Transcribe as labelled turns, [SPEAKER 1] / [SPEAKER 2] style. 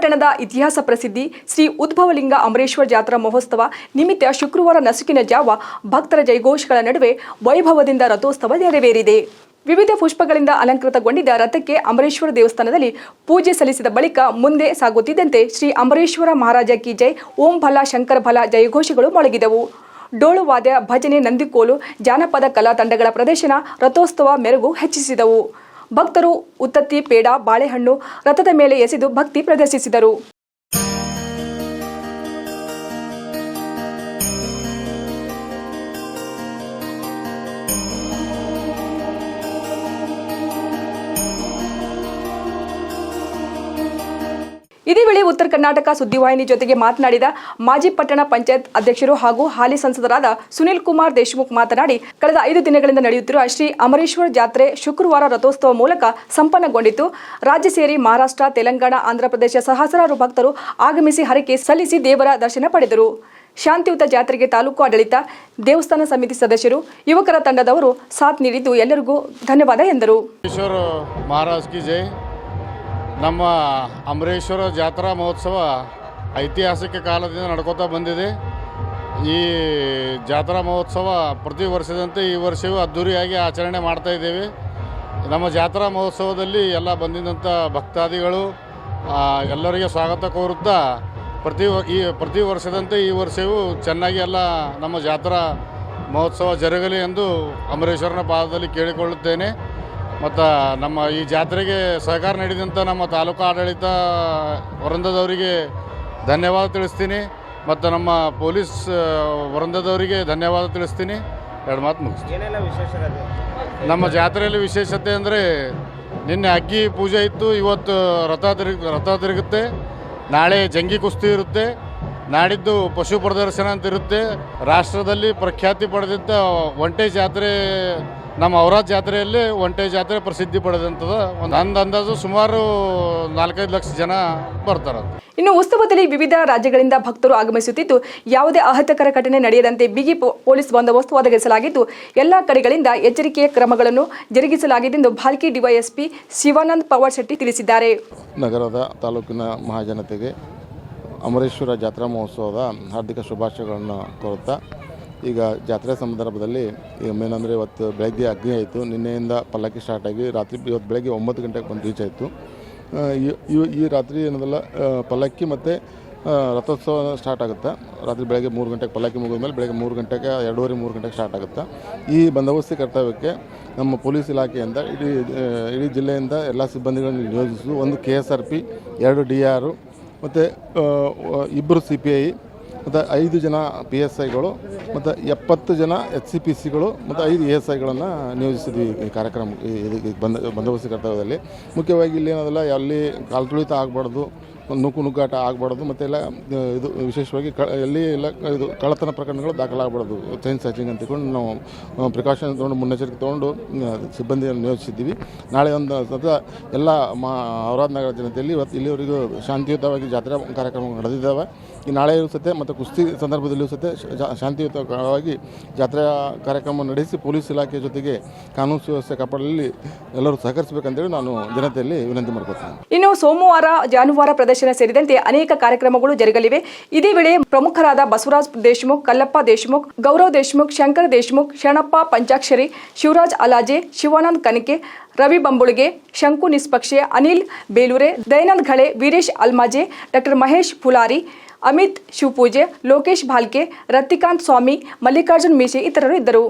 [SPEAKER 1] ಪಟ್ಟಣದ ಇತಿಹಾಸ ಪ್ರಸಿದ್ಧಿ ಶ್ರೀ ಉದ್ಭವಲಿಂಗ ಅಮರೇಶ್ವರ ಜಾತ್ರಾ ಮಹೋತ್ಸವ ನಿಮಿತ್ತ ಶುಕ್ರವಾರ ನಸುಕಿನ ಜಾವ ಭಕ್ತರ ಜೈಘೋಷಗಳ ನಡುವೆ ವೈಭವದಿಂದ ರಥೋತ್ಸವ ನೆರವೇರಿದೆ. ವಿವಿಧ ಪುಷ್ಪಗಳಿಂದ ಅಲಂಕೃತಗೊಂಡಿದ್ದ ರಥಕ್ಕೆ ಅಮರೇಶ್ವರ ದೇವಸ್ಥಾನದಲ್ಲಿ ಪೂಜೆ ಸಲ್ಲಿಸಿದ ಬಳಿಕ ಮುಂದೆ ಸಾಗುತ್ತಿದ್ದಂತೆ ಶ್ರೀ ಅಮರೇಶ್ವರ ಮಹಾರಾಜ ಕಿ ಜೈ, ಓಂ ಭಲ ಶಂಕರ ಭಲ ಜಯಘೋಷಗಳು ಮೊಳಗಿದವು. ಡೋಳು ವಾದ್ಯ ಭಜನೆ ನಂದಿಕೋಲು, ಜಾನಪದ ಕಲಾ ತಂಡಗಳ ಪ್ರದರ್ಶನ, ರಥೋತ್ಸವ ಮೆರುಗು ಹೆಚ್ಚಿಸಿದವು. ಭಕ್ತರು ಉತ್ತತ್ತಿ ಪೇಡ ಬಾಳೆಹಣ್ಣು ರಥದ ಮೇಲೆ ಎಸೆದು ಭಕ್ತಿ ಪ್ರದರ್ಶಿಸಿದರು. ಇದೇ ವೇಳೆ ಉತ್ತರ ಕರ್ನಾಟಕ ಸುದ್ದಿವಾಹಿನಿ ಜೊತೆಗೆ ಮಾತನಾಡಿದ ಮಾಜಿ ಪಟ್ಟಣ ಪಂಚಾಯತ್ ಅಧ್ಯಕ್ಷರು ಹಾಗೂ ಹಾಲಿ ಸಂಸದರಾದ ಸುನಿಲ್ ಕುಮಾರ್ ದೇಶಮುಖ್ ಮಾತನಾಡಿ, ಕಳೆದ ಐದು ದಿನಗಳಿಂದ ನಡೆಯುತ್ತಿರುವ ಶ್ರೀ ಅಮರೇಶ್ವರ ಜಾತ್ರೆ ಶುಕ್ರವಾರ ರಥೋತ್ಸವ ಮೂಲಕ ಸಂಪನ್ನಗೊಂಡಿತು ರಾಜ್ಯ ಸೇರಿ ಮಹಾರಾಷ್ಟ್ರ, ತೆಲಂಗಾಣ, ಆಂಧ್ರಪ್ರದೇಶ ಸಹಸ್ರಾರು ಭಕ್ತರು ಆಗಮಿಸಿ ಹರಕೆ ಸಲ್ಲಿಸಿ ದೇವರ ದರ್ಶನ ಪಡೆದರು. ಶಾಂತಿಯುತ ಜಾತ್ರೆಗೆ ತಾಲೂಕು ಆಡಳಿತ, ದೇವಸ್ಥಾನ ಸಮಿತಿ ಸದಸ್ಯರು, ಯುವಕರ ತಂಡದವರು ಸಾಥ್ ನೀಡಿದ್ದು ಎಲ್ಲರಿಗೂ ಧನ್ಯವಾದ ಎಂದರು.
[SPEAKER 2] ನಮ್ಮ ಅಮರೇಶ್ವರ ಜಾತ್ರಾ ಮಹೋತ್ಸವ ಐತಿಹಾಸಿಕ ಕಾಲದಿಂದ ನಡ್ಕೋತಾ ಬಂದಿದೆ. ಈ ಜಾತ್ರಾ ಮಹೋತ್ಸವ ಪ್ರತಿ ವರ್ಷದಂತೆ ಈ ವರ್ಷವೂ ಅದ್ಧೂರಿಯಾಗಿ ಆಚರಣೆ ಮಾಡ್ತಾ ಇದ್ದೇವೆ. ನಮ್ಮ ಜಾತ್ರಾ ಮಹೋತ್ಸವದಲ್ಲಿ ಎಲ್ಲ ಬಂದಿದ್ದಂಥ ಭಕ್ತಾದಿಗಳು ಎಲ್ಲರಿಗೆ ಸ್ವಾಗತ ಕೋರುತ್ತಾ ಪ್ರತಿ ಈ ಪ್ರತಿ ವರ್ಷದಂತೆ ಈ ವರ್ಷವೂ ಚೆನ್ನಾಗಿ ಎಲ್ಲ ನಮ್ಮ ಜಾತ್ರಾ ಮಹೋತ್ಸವ ಜರುಗಲಿ ಎಂದು ಅಮರೇಶ್ವರನ ಪಾದದಲ್ಲಿ ಕೇಳಿಕೊಳ್ಳುತ್ತೇನೆ. ಮತ್ತು ನಮ್ಮ ಈ ಜಾತ್ರೆಗೆ ಸಹಕಾರ ನೀಡಿದಂಥ ನಮ್ಮ ತಾಲೂಕು ಆಡಳಿತ ವೃಂದದವರಿಗೆ ಧನ್ಯವಾದ ತಿಳಿಸ್ತೀನಿ. ಮತ್ತು ನಮ್ಮ ಪೊಲೀಸ್ ವೃಂದದವರಿಗೆ ಧನ್ಯವಾದ ತಿಳಿಸ್ತೀನಿ. ಎರಡು ಮಾತು ಮುಗಿಸ್ತೀನಿ. ನಮ್ಮ ಜಾತ್ರೆಯಲ್ಲಿ ವಿಶೇಷತೆ ಅಂದರೆ ನಿನ್ನೆ ಅಗ್ಗಿ ಪೂಜೆ ಇತ್ತು ಇವತ್ತು ರಥ ತಿರುಗ ರಥ ತಿರುಗುತ್ತೆ ನಾಳೆ ಜಂಗಿ ಕುಸ್ತಿ ಇರುತ್ತೆ ನಾಡಿದ್ದು ಪಶು ಪ್ರದರ್ಶನ ಅಂತ ಇರುತ್ತೆ ರಾಷ್ಟ್ರದಲ್ಲಿ ಪ್ರಖ್ಯಾತಿ ಪಡೆದಿದ್ದ ಒಂಟೆ ಜಾತ್ರೆ ನಮ್ಮ ಅವರಾಜ್ ಜಾತ್ರೆಯಲ್ಲಿ ಒಂಟೆ ಜಾತ್ರೆ ಪ್ರಸಿದ್ಧಿ ಪಡೆದಂಥದ್ದು. ಒಂದು ಅಂದ ಅಂದಾಜು ಸುಮಾರು ನಾಲ್ಕೈದು ಲಕ್ಷ ಜನ ಬರ್ತಾರೆ
[SPEAKER 1] ಇನ್ನು ಉತ್ಸವದಲ್ಲಿ ವಿವಿಧ ರಾಜ್ಯಗಳಿಂದ ಭಕ್ತರು ಆಗಮಿಸುತ್ತಿದ್ದು ಯಾವುದೇ ಅಹಿತಕರ ಘಟನೆ ನಡೆಯದಂತೆ ಬಿಗಿ ಪೊ- ಪೊಲೀಸ್ ಬಂದೋಬಸ್ತ್ ಒದಗಿಸಲಾಗಿದ್ದು ಎಲ್ಲ ಕಡೆಗಳಿಂದ ಎಚ್ಚರಿಕೆಯ ಕ್ರಮಗಳನ್ನು ಜರುಗಿಸಲಾಗಿದೆ ಎಂದು ಭಾಲ್ಕಿ ಡಿವೈಎಸ್ಪಿ ಶಿವಾನಂದ್ ಪವಾರ್ ಶೆಟ್ಟಿ ತಿಳಿಸಿದ್ದಾರೆ.
[SPEAKER 3] ನಗರದ ತಾಲೂಕಿನ ಮಹಾಜನತೆಗೆ ಅಮರೇಶ್ವರ ಜಾತ್ರಾ ಮಹೋತ್ಸವದ ಹಾರ್ದಿಕ ಶುಭಾಶಯಗಳನ್ನು ಕೋರುತ್ತಾ ಈಗ ಜಾತ್ರೆ ಸಂದರ್ಭದಲ್ಲಿ ಈಗ ಇವತ್ತು ಬೆಳಗ್ಗೆ ಅಗ್ನಿ ಆಯಿತು. ನಿನ್ನೆಯಿಂದ ಪಲ್ಲಕ್ಕಿ ಸ್ಟಾರ್ಟ್ ಆಗಿ ರಾತ್ರಿ ಇವತ್ತು ಬೆಳಗ್ಗೆ ಒಂಬತ್ತು ಗಂಟೆಗೆ ಬಂದು ರೀಚ್ ಆಯಿತು. ಈ- ರಾತ್ರಿ ಏನದಲ್ಲ ಪಲ್ಲಕ್ಕಿ ಮತ್ತು ರಥೋತ್ಸವ ಸ್ಟಾರ್ಟ್ ಆಗುತ್ತೆ. ರಾತ್ರಿ ಬೆಳಗ್ಗೆ ಮೂರು ಗಂಟೆಗೆ ಪಲ್ಲಕ್ಕಿ ಮುಗಿದ ಮೇಲೆ ಬೆಳಗ್ಗೆ ಮೂರು ಗಂಟೆಗೆ, ಎರಡೂವರೆ ಮೂರು ಗಂಟೆಗೆ ಸ್ಟಾರ್ಟ್ ಆಗುತ್ತೆ. ಈ ಬಂದೋಬಸ್ತಿ ಕರ್ತವ್ಯಕ್ಕೆ ನಮ್ಮ ಪೊಲೀಸ್ ಇಲಾಖೆಯಿಂದ, ಇಡೀ ಇಡೀ ಜಿಲ್ಲೆಯಿಂದ ಎಲ್ಲ ಸಿಬ್ಬಂದಿಗಳನ್ನು ನಿಯೋಜಿಸಿ. ಒಂದು ಕೆ ಎಸ್ ಆರ್ ಪಿ ಎರಡು ಡಿ ಆರು ಮತ್ತು ಇಬ್ಬರು ಸಿ ಪಿ ಐ ಮತ್ತು ಐದು ಜನ ಪಿ ಎಸ್ ಐಗಳು ಮತ್ತು ಎಪ್ಪತ್ತು ಜನ ಎಚ್ ಸಿ ಪಿ ಸಿಗಳು ಮತ್ತು ಐದು ಎ ಎಸ್ ಐಗಳನ್ನು ನಿಯೋಜಿಸಿದ್ವಿ ಈ ಕಾರ್ಯಕ್ರಮ ಇದಕ್ಕೆ ಬಂದ ಬಂದೋಬಸ್ತಿ ಕರ್ತವ್ಯದಲ್ಲಿ. ಮುಖ್ಯವಾಗಿ ಇಲ್ಲಿ ಏನದಲ್ಲ ಎಲ್ಲಿ ಕಾಲ್ತುಳಿತ ಆಗಬಾರ್ದು. ನುಗ್ಗು ನುಗ್ಗಾಟ ಆಗಬಾರ್ದು ಮತ್ತು ಎಲ್ಲ ಇದು ವಿಶೇಷವಾಗಿ ಎಲ್ಲಿ ಎಲ್ಲ ಇದು ಕಳ್ಳತನ ಪ್ರಕರಣಗಳು ದಾಖಲಾಗಬಾರ್ದು. ಚೈನ್ ಸ್ಯಾಚಿಂಗ್ ಅಂತ ತಿಳ್ಕೊಂಡು ನಾವು ಪ್ರಿಕಾಷನ್ ತೊಗೊಂಡು, ಮುನ್ನೆಚ್ಚರಿಕೆ ತೊಗೊಂಡು ಸಿಬ್ಬಂದಿಯನ್ನು ನಿಯೋಜಿಸಿದ್ದೀವಿ. ನಾಳೆ ಒಂದು, ಸತ ಎಲ್ಲ ಮಾ ನಗರ ಜನತೆಯಲ್ಲಿ ಇವತ್ತು ಇಲ್ಲಿವರೆಗೂ ಶಾಂತಿಯುತವಾಗಿ ಜಾತ್ರಾ ಕಾರ್ಯಕ್ರಮ ನಡೆದಿದ್ದಾವೆ. ಈ ನಾಳೆ ಸತೆ, ಮತ್ತು ಕುಸ್ತಿ ಸಂದರ್ಭದಲ್ಲಿಯೂ ಸತೆ ಶಾಂತಿಯುತವಾಗಿ ಜಾತ್ರಾ ಕಾರ್ಯಕ್ರಮ ನಡೆಸಿ ಪೊಲೀಸ್ ಇಲಾಖೆ ಜೊತೆಗೆ ಕಾನೂನು ಸುವ್ಯವಸ್ಥೆ ಕಾಪಾಡಲಿ ಎಲ್ಲರೂ ಸಹಕರಿಸಬೇಕಂತೇಳಿ ನಾನು ಜನತೆಯಲ್ಲಿ ವಿನಂತಿ ಮಾಡ್ಕೊತೀನಿ
[SPEAKER 1] ಇನ್ನು ಸೋಮವಾರ, ಜಾನುವಾರು ಪ್ರದರ್ಶನ ಸೇರಿದಂತೆ ಅನೇಕ ಕಾರ್ಯಕ್ರಮಗಳು ಜರುಗಲಿವೆ. ಇದೇ ವೇಳೆ ಪ್ರಮುಖರಾದ ಬಸವರಾಜ್ ದೇಶಮುಖ್, ಕಲ್ಲಪ್ಪ ದೇಶಮುಖ್, ಗೌರವ್ ದೇಶಮುಖ್, ಶಂಕರ್ ದೇಶಮುಖ್, ಶರಣಪ್ಪ ಪಂಚಾಕ್ಷರಿ, ಶಿವರಾಜ್ ಅಲಾಜೆ, ಶಿವಾನಂದ್ ಕನಿಕೆ, ರವಿ ಬಂಬುಳಿಗೆ, ಶಂಕು ನಿಸ್ಪಕ್ಷೆ ಅನಿಲ್ ಬೇಲೂರೆ, ದಯಾನಂದ್ ಘಳೆ, ವೀರೇಶ್ ಅಲ್ಮಾಜೆ, ಡಾಕ್ಟರ್ ಮಹೇಶ್ ಫುಲಾರಿ ಅಮಿತ್ ಶಿವಪೂಜೆ, ಲೋಕೇಶ್ ಭಾಲ್ಕೆ ರತ್ತಿಕಾಂತ್ ಸ್ವಾಮಿ, ಮಲ್ಲಿಕಾರ್ಜುನ್ ಮೀಸೆ ಇತರರು ಇದ್ದರು.